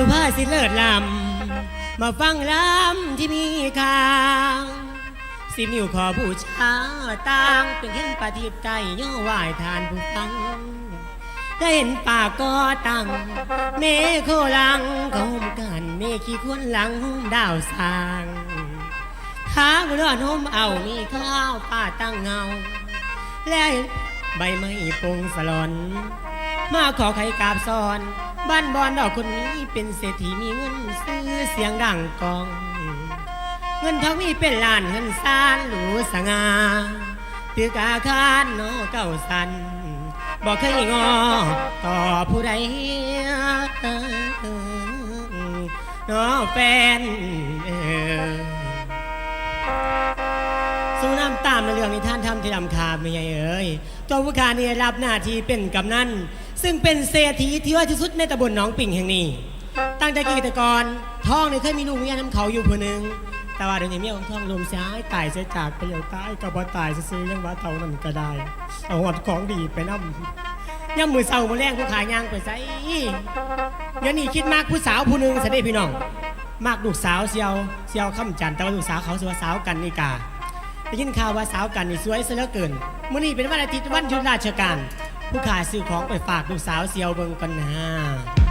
สุภาษิตเลิศลำมาฟังลำที่มีค่าสิบนิ้วขอบูชาต่างเป็นเห็นปฏิบใจย่อไหวทานผู้ฟังได้เห็นป่าก็ตั้งเมฆโคลังก็ห่มกันเมฆขี้ควนหลังห่มดาวสางทางเรือนห่มเอามีข้าวป่าตั้งเงา และใบไม้ปงสลอน มาขอไข่กาบซอน บ้านบอนดอกคนนี้เป็นเศรษฐีมีเงินซื้อเสียงดังกอง เงินทองมีเป็นล้านเงินซานหรูสง่าตือกาคารนอเก่าสันบอกเคยงอต่อผู้ใดนอแฟนสู้น้ำตามในเรื่องนิทานทำที่ลำคาไม่ใหญ่เอ่ยตัวผู้ขานี่รับหน้าที่เป็นกำนัน ซึ่งเป็นเศรษฐีที่ว่าที่สุดในตำบลหนองปิ่งแห่งนี้ ตั้งแต่กี่แต่ก่อนทองเนี่ยเคยมีลูกเมียน้ำเขาอยู่คนหนึ่งแต่ว่าเดี๋ยวนี้เมียของท่องลมเสียหายตายเสียจากไปเลี้ยวตายกับบ่ตายซื้อยังว่าเท่านั้นก็ได้ เอาหอดของดีไปน้ำย่ำมือเศร้ามาแรงผู้ขายยางไปใส่เดี๋ยวนี้คิดมากผู้สาวผู้หนึ่งเสด็จพี่น้องมากลูกสาวเซียวเซียวข้ามจันแต่ว่าลูกสาวเขาสวยสาวกันนิกาได้ยินข่าวว่าสาวกันนี่สวยซะเหลือเกินมื้อนี้เป็นวันอาทิตย์วันหยุดราชการ ผู้ขายซื้อของไปฝากลูกสาวเซียวเบิงกันนะ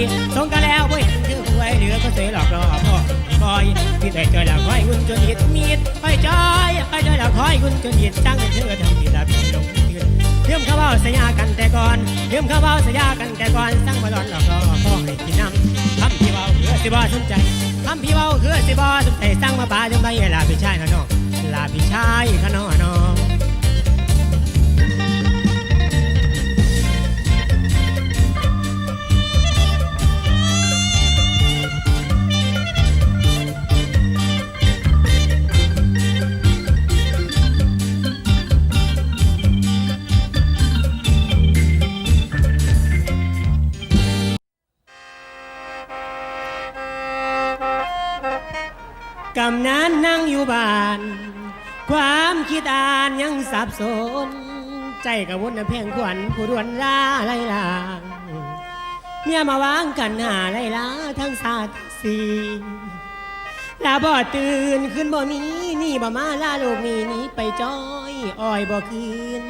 ห็นเธองไวสงการแล้วบ่เห็นเธอคงไวเหลือก็เสยหลอกรอพ่อคอยพี่ใจจอยแล้วคอยคุณจนหิดมีดไปจอยไปจอยแล้วคอยคุณจนหิดจังเป็นเธอทำผิดละพี่ลงเตือนเรื่องเขาเว้าสัญญากันแต่ก่อนเรื่องเขาเว้าสัญญากันแต่ก่อนสั่งมาหลอนหลอกรอพ่อให้กินน้ำคำที่เว้าเพื่อสิบ่สนใจคำที่เว้าคือสิบ่สนใจสั่งมาป่าจนไปลาพี่ชายข้างนอกลาพี่ชายขนอนองำนันนั่งอยู่บ้าน ความคิดอ่านยังสับสน ใจกระวนแพงขวัญผู้ดวนลาไล่ลางเมียมาวางกันหาไล่ลาทั้งสาสีลาบ่ตื่นขึ้นบ่มีนี่บ่มาลาโลกนี้นี้ไปจ้อยอ้อยบ่คืน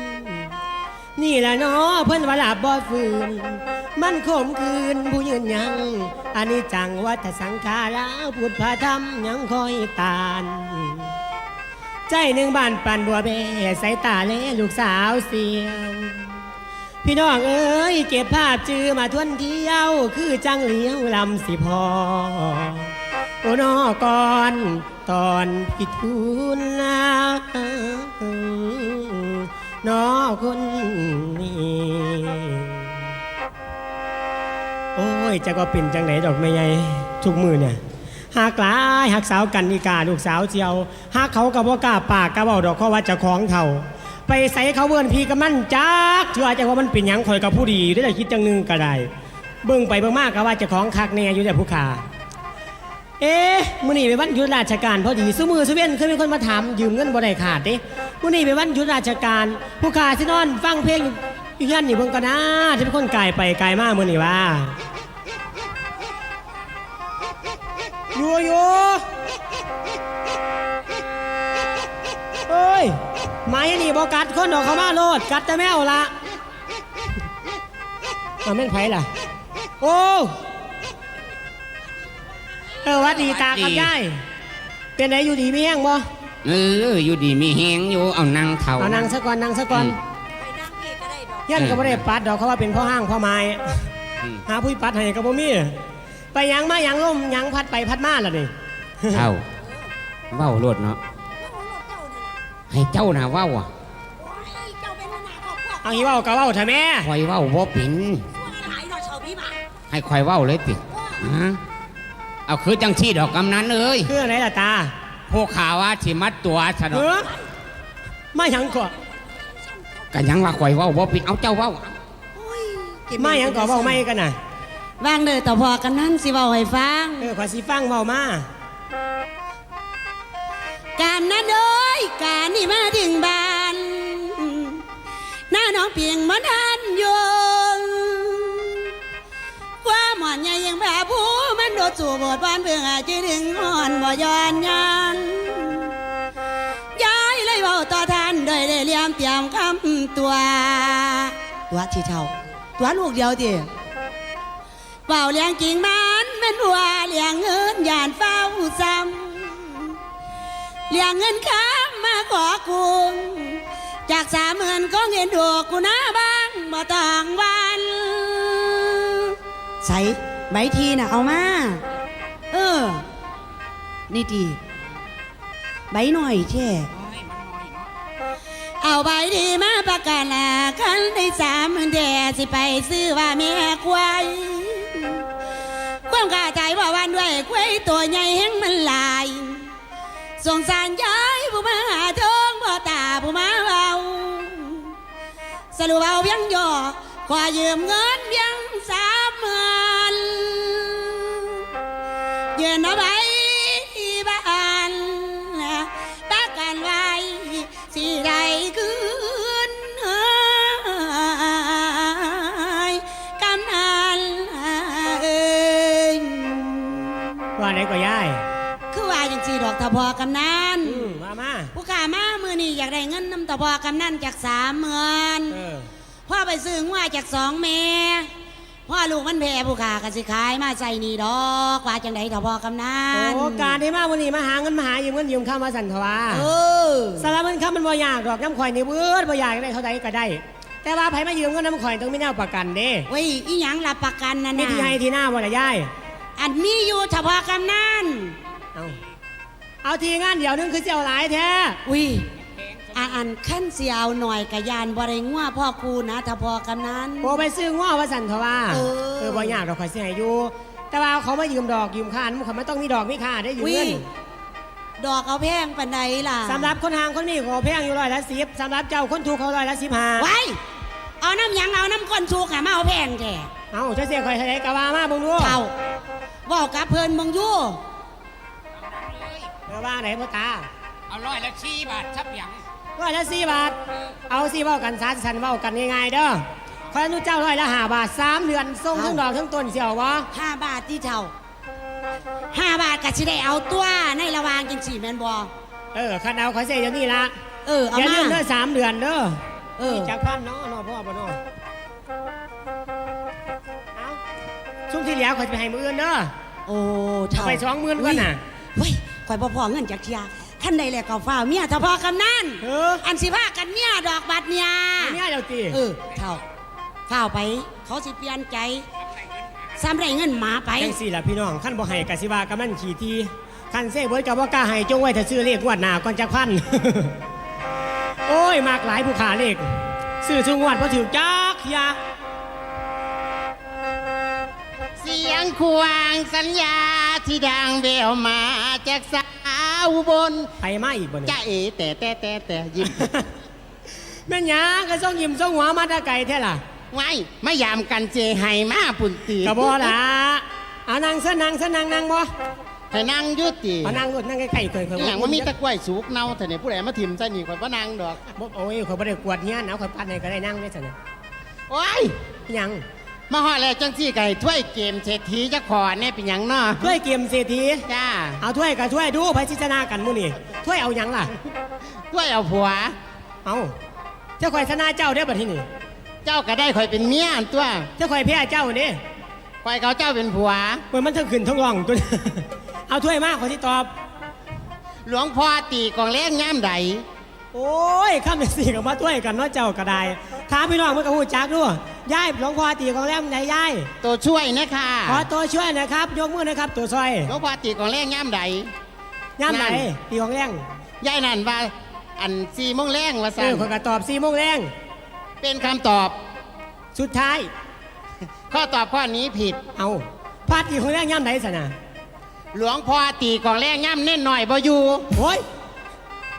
นี่แหละเนาะเพิ่นว่าลับบ่ฟื้น มันขมคืนผู้ยืนยังอันนี้จังวัฏสังขาราพุทธธรรมยังคอยตานใจหนึ่งบ้านปันบัวเบสายตาเลลูกสาวเสียวพี่น้องเอ้ยเก็บภาพจือมาทวนเที่ยว คือจังเลี้ยวลำสิพอโอ้นอก่อนตอนพิทูลนานอคนนี้ โอ้ยจะก็เป็นจังไหนดอกไม่ใหญ่ทุกมือเนี่ยหากหลายหักสาวกันนิกาลูกสาวเจียวหากเขากับว่ากล้าปากกะเบาดอกเขาว่าจะของเขาไปใส่เขาเวิร์นพีกับมันจักเชื่อจะว่ามันเป็นหยังคอยกับผู้ดีได้แต่คิดจังหนึงก็ได้เบิ่งไปเบิ่งมากก็ว่าจะของคักแน่อยู่แต่ผู้ขาเอ๊ะมื้อนี้เป็นวันหยุดราชการพอดีซุมือซุเว้นเคยมีคนมาถามยืมเงินบ่ได้ขาดเด้มื้อนี้เป็นวันหยุดราชการ ผู้ขาสินอนฟังเพลง อยู่ยันนี่เบิ่งก็นะจะเป็นคนไกลไปไกลมามื้อนี้ว่าอยู่อยู่เอ้ยหมายนี่บอกัดคนดอกเขามาโลดกัดแต่แมวละเอาแม่งไผล่ะ โอ้เออหวัดดีตากับยายเป็นไงอยู่ดีมีแห้งบ่เอออยู่ดีมีแหงอยู่เอานั่งเท่าเอานั่งซะก่อนนั่งซะก่อนไปนั่งเอกก็ได้ดอกยันก็บ่ได้ปัดดอกเขาว่าเป็นพ่อห้างพ่อไม้อืมหาผู้ปัดให้ก็บ่มีไปหยังมาหยังล่มหยังพัดไปพัดมาล่ะนี่เท่าเว้าโลดเนาะโอ้โหเจ้าเนี่ยให้เจ้าน่ะเว้าอะโอ้ยเจ้าเป็นหัวหน้าครอบครัวเอาอีเว้าก็เว้าเถอะแม่คอยเว้าบ่เป็นส่วนหลายเราชาวพี่มาให้คอยเว้าเลยติฮะเอาคือจังที่ดอกกำนันเอ้ยคืออะไรล่ะตาพวกข่าวว่าสิมัดตัวซะดเออกอมาหยังก่อ กันยังว่าข่อยเว้าบ่ผิดเอาเจ้าเว้าโอ้ยเก็บมาหยังก่อเว้าไม่กันน่ะวางเด้อต่อพอกันนั่นสิเว้าให้ฟัง เออขอสิฟังเว้ามาการนั้นเอ้ยการนี่มาถึงบ้านหน้าน้องเพียงมันทันโยงว่าหมอนใหญ่ยังแบบผู้มันโดดสู่บทบานเพื่ออาจจะถึงอ่อนบ่ย้อนยัน เลียมเตรียมคำตัว ตัวที่เท่า ตัวลูกเดียวทีเป่าเลี้ยงจริงมันเป็นหัวเลี้ยงเงินยานเฝ้าซ้ำเรียงเงินค้ามมาขอกูจากสามหมื่นก็เงินดอกกูนะบ้างบ่ต้องวันใส่ใบทีน่ะเอามา เออ นี่ดีใบหน่อยแช่ เอาใบดีมาประกันละคันได้สามเดือนแด่สิไปซื้อว่าแม่ควายความกาใจว่าวันด้วยควายตัวใหญ่แห้งมันลายสงสารยายผู้มาหาทองบ่ตาผู้มาเอาสรุปเอาเพียงย่อขอยืมเงินเพียง ได้เงินน้ำตะพอกำนันจากสามหมื่นเออพ่อไปซื้อว่าจากสองเมพ่อลูกมันแพ้ผู้ขาก็สิขายมาใส่นี่ดอกว่าจังไดตะพอกำนันโอ้การที่มาวันนี้มาหาเงินมาหายืมเงินยืมข้าวมาสั่นเขาว่าเออสารบเงินข้ามันบ่ยากดอกน้ำข่อยนี่เบิดบ่ยากได้เท่าใดก็ได้ แต่ว่าไผมายืมเงินน้ำข่อยต้องมีแนวประกันเด้เว้ยอีหยังรับประกันนั่นมีนะที่ให้ที่หน้าบ่ละยายอันมีอยู่เฉพาะกำนันเอาเอาทีงานเดี๋ยวนึงคือสิเจ้าหลายแท้อุ้ย อาอันขั้นเสียวหน่อยกะยานบริงัวพ่อครูนะทพอกำนันโบไปซื้อง้อว่าสั่นเขาว่าเออ เออบ่ยากดอกข่อยสิให้อยู่ แต่ว่าเขามายืมดอกยืมค่ามันเขาไม่ต้องมีดอกมีค่าได้ยืมอุ้เงิยนดอกเอาแพงปันใดล่ะสำหรับคนหางคนนี้ขอแพงอยู่ร้อยละสิบสำหรับเจ้าคนถูกเขาร้อยละสิบห้าไว้เอาน้ำหยังเอาน้ำก้นชูกหามาเอาแพงแกเอาเจ้าเสียข่อยเท่าไหร่กะว่ามาเบิ่งดูเท่าบอกกับเพิ่นมึงอยู่เออว่าไหนพ่อตา เอาร้อยละสี่บาทชับหยัง ร้อยละสี่บาท เอาสี่เว้ากันสานสันเว้ากันง่ายๆเด้อคอยอนุเจ้าร้อยละห้าบาทสามเดือนส่งทั้งดอกทั้งต้นเสียววะห้าบาทที่เท่าห้าบาทก็สิได้เอาตัวในระหวางจังสี่แมนบอเออคันเอาข่อยเสียเดี๋ยวนี้ละเออเอาอย่ามาลืมเด้อสามเดือนเด้อเออจากพันเนาะเนาะพ่อบ่เนาะเอาช่วงที่เหลือข่อยจะไปให้มืออื่นเด้อโอ้เท่าไปสองหมื่นก่อนน่ะเฮ้ยข่อยบ่พอเงินจากเทีย ขั้นใดแหละก็ฟ้าวเมียทพอกำนันเอออันสิพากันเมียดอกบัดเนี่ยอันเนี้ยเดี๋ยวตีเออเท่าฟ้าวไป เขาสิเปลี่ยนใจซ้ำได้เงินหมาไปจังสี่ล่ะพี่น้องขั้นบ่ให้กสิว่ากำนันขี่ทีขั้นเซ่เบิร์ดกับบ่กล้าให้จงไว้ถ้าซื้อเลขงวดหน้าก่อนจะพัน โอ้ยมากหลายผู้ขาเลขซื้อทุกงวดพอถือจักอยาเสียงควางสัญญาที่ดังเบลมาจากสาว อุบนไปมาอีกบ่เนี่ยจ้าเอ๋แต่แต่แต่แต่ยิ้มแม่นหยังก็ส่งยิ้มส่งหัวมาแตะไก่แท้ล่ะไว้ไม่ยามกันเจไห้มาปุ่นตีกะบ่ล่ะเอานั่งซะนั่งซะนั่งนั่งบ่ให้นั่งอยุติเอานั่งรถนั่งใกล้ๆเคยเคยอหย่างว่ามีตะกล้วยสุกเน่าแต่เนี่ยผู้ใดมาถิ่มใส่นี่ข่อยบ่นั่งดอกบ่โอ้ยข่อยบ่ได้กวดเฮียนเอาข่อยปัดให้ก็ได้นั่งได้ซั่นน่ะโอ้ยหยัง มาฮอดแล้วจังซี่ไก่ถ้วยเกมเศรษฐีจะขอเนี่ยเป็นหยังเนาะถ้วยเกมเศรษฐีจ้าเอาถ้วยกับถ้วยดูไผสิชนะกันมื้อนี้ถ้วยเอาหยังล่ะ ถ้วยเอาผัว เอาเจ้าข่อยชนะเจ้าได้อบัดทีนี้เจ้าก็ได้ข่อยเป็นเมียอันตัวเจ้าข่อยแพ้เจ้านี่ข่อยเขาเจ้าเป็นผัวเหมือนมันทั้งขึ้นทั้งร่องตัวเอาถ้วยมาขอที่ตอบ หลวงพ่อตีกองแรงย่ามใด โอ้ยข้ามไปสี่กับมาถ้วยกันเนาะเจ้าก็ได้ถามพี่น้องเมื่อกี้พูดจักด้วยยายหลวงพ่อตีของแรมไหนยายตัวช่วยนะค่ะขอตัวช่วยหนะครับยกมือนะครับ ตัวซอยหลวงพ่อตีกองแรงย่ามใดย่ำไหนนั่นตีของแรงยายนั่นว่าอันสี่โมงแรงว่าเอสั่อนขอยก็ตอบสี่โมงแรงเป็นคำตอบสุดท้าย ข้อตอบข้อนี้ผิดเอาพาตีของแรงย่ำไหนสนะหลวงพ่อตีกองแรงย่ำเน่นหน่อยบ่อยู่โอ้ย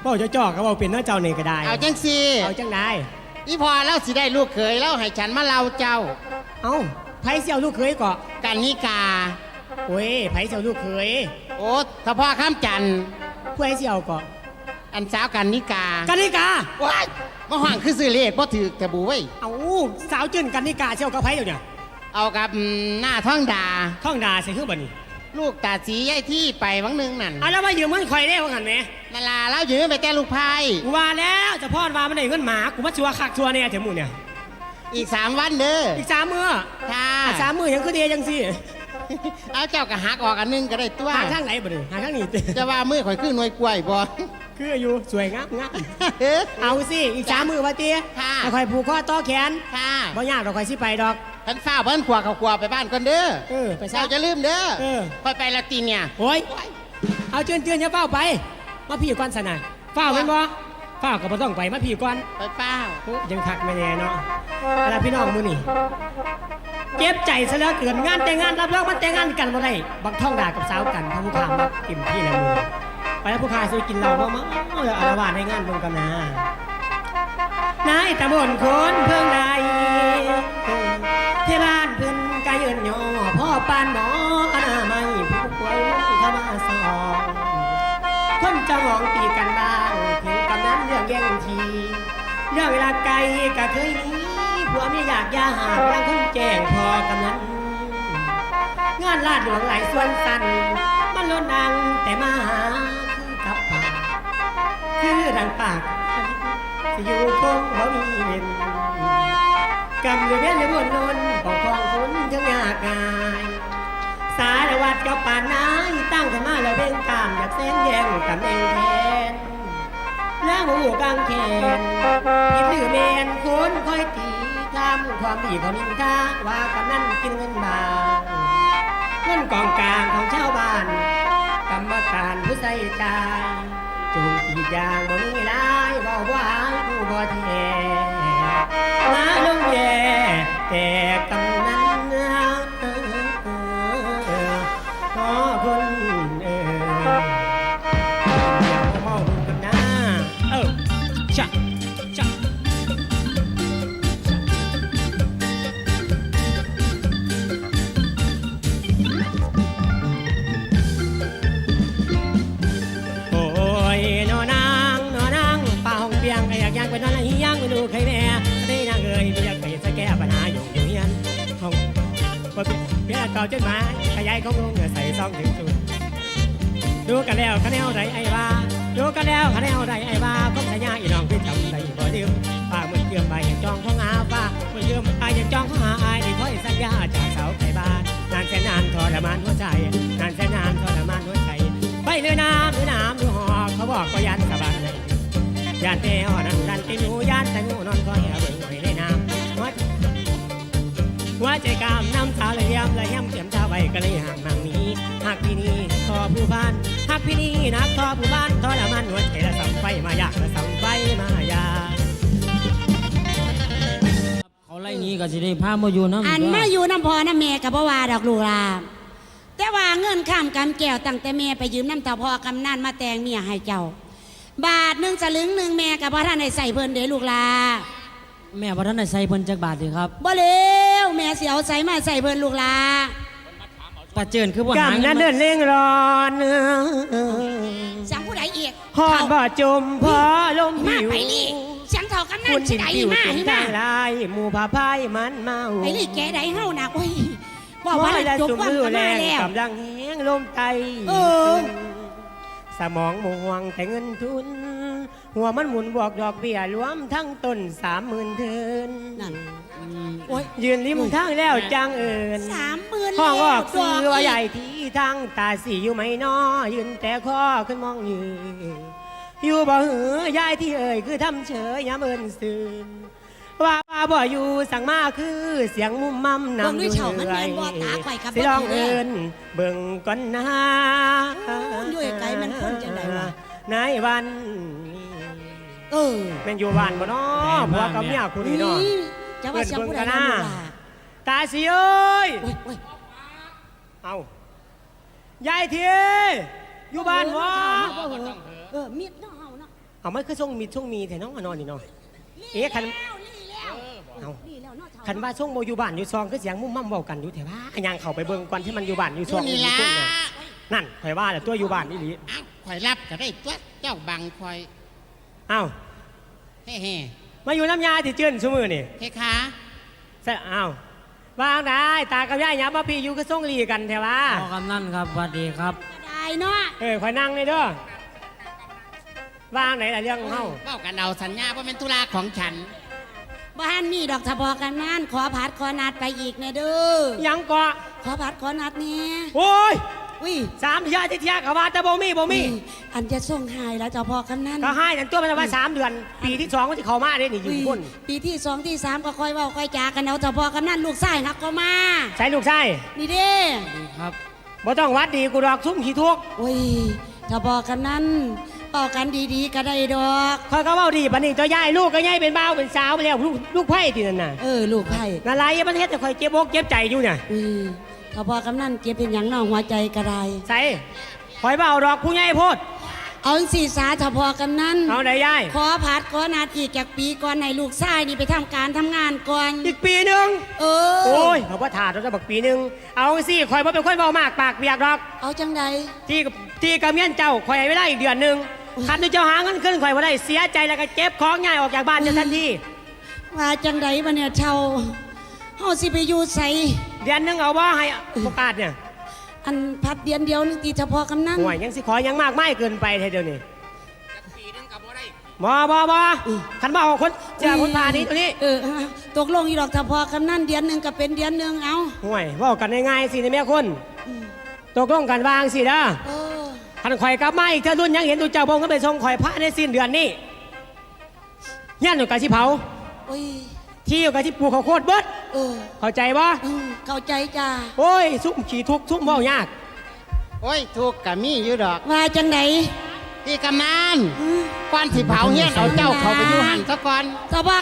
บ่จะจ่อก็บ่เป็นเน้อเจ้านี่ก็ได้ เอาจังสิเอาจังได้ อีพอแล้วสิได้ลูกเขยแล้วให้ฉันมาเล่าเจ้าเอ้าไผเสี่ยวลูกเคยก็กันนิกา โอ้ยไผเสี่ยวลูกเคยโอ้ถ้าพ่อข้ามจันทร์ผู้ใดเสี่ยวก็อันสาวกันนิกากันนิกา ว้ายมาห่างคือซื้อเลขบ่ถือแต่บูไว้ยเอ้าสาวจื่นกันนิกาเสี่ยวกับไผอยู่เนี่ยเอากับอืมหน้าท้องดาท่องดาใส่คือบ่นี่ ลูกตาสียายที่ไปวังหนึงนั่นเอาแล้วมายืมเงินข่อยได้ว่างั้นแหมนาลาแล้วยืมไปแต่ลูกพายกูว่าแล้วเจะพ่อว่ามันได้เงินหมากูมาชัวคักชัวเนี่ยเถอะหมู่เนี่ย อีกสามวันเด้ออีกสามมื้อค่ะอะสามมื้อยังคือเดียจังสิเอาเจ้าก็หักออกอันหนึงก็ได้ตัวหาทางไหนบ่นี่หาทางนี้ติจะว่ามือข่อยคือหน่วยกล้วยบ่ คืออยู่สวยงามงามเฮ้เอาสิอีกสามมื้อว่าติค่ะแล้วข่อยผูกคอต่อแขนค่ะบ่ยากดอกข่อยสิไปดอก ท่านฝ้าเพิ่นขวาเขาขวาไปบ้านก่อนเด้อเออไปซะเจ้าจะลืมเด้อเออ ค่อยไปละตีเนี่ยโอ้ย เอาเจือนเจือนอย่าเฝ้าไป มาพี่ก่อนสนะเฝ้าแม่นบ่เฝ้าก็บ่ต้องไปมาพี่ก่อนไปเป้าโอ้ยังคักไม่แน่เนาะแล้วพี่น้องมื้อนี่เจ็บใจซะแล้วเกินงานแต่งงานรับรองมันแต่งงานกันบ่ได้บักท่องด่ากับสาวกันพระผู้ขามมาเต็มที่แล้วมื้อไปแล้วผู้ขายซื้อกินเหล้าบ่มาแล้วอารวาสในงานเบิ่งกันนะนายตะบนคนเพิ่งใดเทบ้านเพิ่นกายเอิ้นย่อพ่อปานหมออนามัยผู้ป่วยเข้ามาสองคนจะมองตีกันบ้างถึงกำนั้นเรื่องแย่งทีเรื่องเวลาไกลก็เคยมีผัวไม่อยากยาหาแล้วคนแจ้งพอกำนั้นงานลาดหลวงหลายส่วนสันมันล้นดังแต่มาหาคือกับปากคือดังปากสิอยู่คงบ่มีเงิน กำอยู่เบี้ยในบนนนปกครองคนถึงยากาย สารวัตรกับป่านนายตั้งขึ้นมาแล้วเบ่งตามอยากเส้นแย่งกับเองแทนแล้วหูกางแขนผิดหรือแมนคนคอยตีทำความดีเขานินทาว่ากันนั่นกินเงินบาทเงินกองกลางของชาวบ้าน กรรมการผู้ใส่ใจจูงตีอย่างบ่มีร้ายบ่หวาผู้บ่แท้มาลงแย่แต่กำนั้ นขอคนเออเมาดูกัน จดหมาขยายของลงงใส่ซองถึงสุดดูกันแล้วคะแนนใดไอ้บ้าดูกันแล้วคะแนนใดไอ้บ้าคงสัญญาอีน้องพี่จำได้บ่ลืมฝามือเยื่อมใบอย่างจองของอาฟ้ามือเยื่อมใบอย่างจองของอาอายนี่คอยสัญญาจากเสาไก่บ้านนานแสนนานทรมานหัวใจนานแสนนานทรมานหัวใจไปเรือน้ำเรือน้ำดูหอกเขาบอกก็ยันสบายยานเตออนันดันเตนูยานแต่งูนอนคอยเอาเบิ่งหอยในน้ำ หัวใจกามน้ำตาเลยยำเลยยำเตรียมตาไว้ก็เลยห่างนางนี้หากพี่นี่ทอผู้บ้านหากพี่นี่นักทอผู้บ้านทอละมันหัวใจละสัมไฟมายากละสัมไฟมายากเขาไล่หนี้ก็สิได้พามาอยู่น้ำอันมาอยู่น้ำพอน้ำเมกับพ่ว่าดอกลูกหลาแต่ว่าเงินข้ามกำแก้วตั้งแต่เมไปยืมน้ำตาพอกำนันมาแต่งเมียให้เจ้า บาทหนึ่งสลึงหนึ่งแม่กับพ่อท่านได้ใส่เพิ่นเด้ลูกหลาแม่บ่ทันได้ใส่เพิ่นจักบาทสิครับบ่เลว แม่เสียวใส่มาใส่เพิ่นลูกหลาตาเจินคือบ่หากำนั้นเดินเล่งร้อนสังผู้ใดอีกหอดบ่จมพอลมมาหิวไปนี่เสียงเท่ากำนัคุนณสิดินใดปิวมาเป็นให้ทามางลายหมู่ผาพายมันเมาไปนี่แกใดเฮานะโอ้ยว่าว่าว่าและจบสุมว่ามือกันแรมางแล้วกำลังแห้งลมไตเออสมองม่วงแต่เงินทุน หัวมันหมุนบวกดอกเบี้ยรวมทั้งต้นสามหมื่นเทินนั่นอืมโอ้ยยืนริมทางแล้วจางเอิญสามหมื่นห้องออกดซื้ออีกว่าใหญ่ที่ทางตาสีอยู่ไหมนอยืนแต่ข้อขึ้นมองยืนอยู่บ่หือยายที่เอ่ยคือทำเฉยยามเอิญซื่นว่าว่าบ่อยู่สั่งมาคือเสียงมุมมั่มนำเบิ่งด้วยเฉามันแม่นบ่ตาข่อยกับสิลองบ่ถือเอิญเบิ่งก่อนนะอยู่ไกลมันคนจังใดวะนายวัน เออแม่นอยู่บ้านบ่น้อผัวกับเมียคุณนี่เนาะอืมจะว่าเสียงผู้ใดนะลูกหลาตาสีเอ้ย โอ้ยโอ้ยเอายายทีอยู่บ้านวะเออเออมิดเนาะเฮาเนาะเอาไม่คือช่วงมีช่วงมีแต่น้องมานอนนี่เนาะ เอ๊ะคัน แล้วลี่แล้วเอาลี่แล้วเนาะเฒ่าคันว่าช่วงโมอยู่บ้านอยู่ซองคือเสียงมุ่มมั่มเบากันอยู่แต่ว่าอันยังเข้าไปเบิ่งก่อนที่มันอยู่บ้านอยู่ซอองยู่นี่อยู่ละช่วงน่ะ นั่นข่อยว่าแหละตัวอยู่บ้านนี่หลีอ้าวข่อยรับก็ได้ตัวเจ้าบังข่อยเอ้าเฮ้เฮ้มาอยู่น้ำยาที่เจื้อนชั่วมือนี่เฮ้ขาใส่เอ้าววางได้ตากับยายหยับมาพี่อยู่ก็ส่งหลีกันแถวะพ่อกำนันครับสวัสดีครับก็ได้เนาะเออข่อยนั่งเลยเด้อวางไหนล่ะเรื่องของเฮาเว้ากันเอาสัญญาว่าเป็นธุระของฉันบ้านมีดอกทะบอกกันนั่นขอพัดขอนัดไปอีกแน่เด้อยังเกาะขอพัดขอนัดเนี่ยโอ้ย อุ้ยสามเที่ยที่เที่ยกับว่าแต่บ่มีบ่มีอันจะส่งหายแล้วเจ้าพ่อกำนันก็ให้นั่นตัวมันว่าสามเดือน ปีที่สองก็จะเข้ามาเด้นี่อยู่อุ้ยคนปีที่สองที่สามก็ค่อยเว่าค่อยจากันเอาเจ้าพ่อกำนันลูกชายหักก็มาใช้ลูกชายนี่เด้สวัสดีครับบ่ต้องวัดดีกูดอกซุ่มขี้ทุกข์อุ้ยเจ้าพ่อกำนันเป่ากันดีๆก็ได้ดอกคอยก็เว้าดีบัดนี้ตัวยายลูกก็ยายเป็นบ่าวเป็นสาวไปแล้วลูกลูกไผ่ที่นั่นน่ะเออลูกไผ่นั่นไรประเทศแต่คอยเจ็บอกเจ็บใจอยู่เนี่ย อุ้ยเจ้าพ่อกำนันเก็บเป็นอย่างนอกหัวใจก็ได้ใส่คอยเบาดอกผู้ใหญ่โพด เอาสีสาเจ้าพ่อกำนันเอาไหนยาย ขอพัดขอนัดอีกจากปีก่อนให้ลูกชายนี่ไปทำการทำงานก่อนอีกปีหนึ่งเออโอ้ยเขาว่าถาดเราจะบักปีหนึ่งเอาสิคอยบ่เป็นคนเบามากปากเบียกดอก เอาจังใด ที่ที่กระเมียนเจ้าคอยให้เวลาอีกเดือนหนึ่งคันที่เจ้าหาเงินขึ้นคอยบ่ได้เสียใจแล้วก็เจ็บของง่ายออกจากบ้านจะทันทีว่าจังใดวะเนี่ยเช่าเฮาสิไปอยู่ใส เดือนหนึ่งเอาว่าให้โอกาสเนี่ยอันพัดเดียนเดียวนึงตีเฉพาะกำนันห่วยยังสิขอยังมากไม่เกินไปเท่าเดียวนี้ปีนึงกับบ่ได้บ่บ่บ่คันบ่เอาคนเจ้าคนพานี้ตัวนี้เออเอาตกลงอีดอกเฉพาะกำนันเดือนหนึ่งก็เป็นเดือนหนึ่งเอาห่วยเว่ากันง่ายๆสิในแม่คนอืมตกลงกันวางสิเด้อเออคันข่อยกลับมาอีกเท่ารุ่นยังเห็นตัวเจ้าบงก็ไปส่งข่อยพระในสิ้นเดือนนี้ย่านอยู่กับสิเผา โอ้ยที่อยู่กับที่ปลูกข้าวโพดเบิด เออเข้าใจบ่อืมเข้าใจจ้าโอ้ยซุ่มขี่ทุกข์ซุ่มเว้ายากโอ้ยทุกข์กะมีอยู่ดอกว่าจังไหนพี่กำนันอืมก่อนสิเผาเฮียนเอาเจ้าเขาไปอยู่หันซะก่อนเฉพาะ